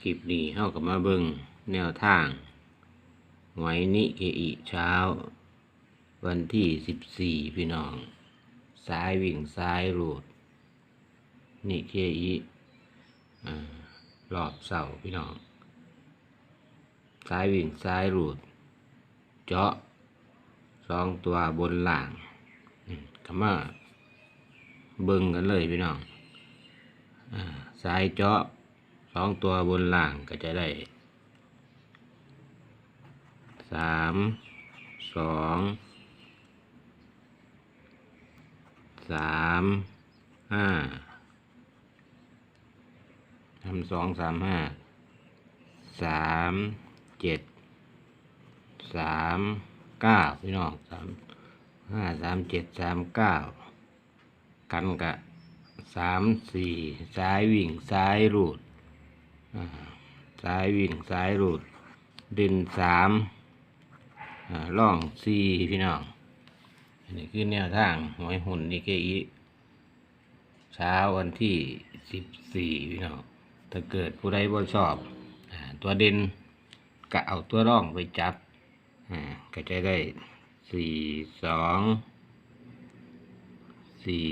คลิปนี้เฮากับมาเบิงแนวทางหวยนิเคอิเช้า วันที่สิบสี่พี่น้องซ้ายวิ่งซ้ายรูดนิเคอิอ่ารอบเสาพี่น้องซ้ายวิ่งซ้ายรูด เจาะสองตัวบนหล่างก็มาเบิ่งกันเลยพี่น้องอซ้ายเจาะ องตัวบนล่างก็จะได้สามสองสามห้าทำสองสามห้าสามเจ็ดสามเก้าพี่น้องสามห้าสามเจ็ดสามเก้ากันกะสามสี่ซ้ายวิ่งซ้ายรูด อ่ายวิ่งซ้ายรูดเด่นสามอ่าล่องสี่พี่น้องอันนี้คือแนวทางหวยหุ่นนิเกอิเช้าวันที่สิบสี่พี่น้องถ้าเกิดผู้ใดบ่ชอบตัวเด่นก็เอาตัวร่องไปจับอ่าก็จะได้สี่สองสี่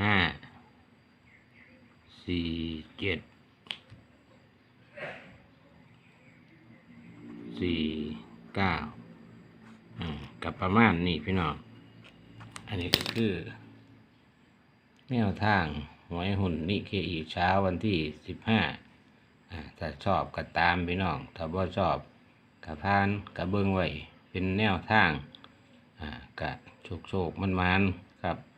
ห้าสี่เจ็ด สี่เก้าอ่ากับประมาณนี้พี่น้อง อันนี้ก็คือ แนวทางหวยหุ่นนิเคอีเช้าวันที่สิบห้าถ้าชอบก็ตามพี่น้อง ถ้าบ่ชอบก็พานก็เบิ่งไว้เป็นแนวทางอ่ากะโชคโชคมันมันๆ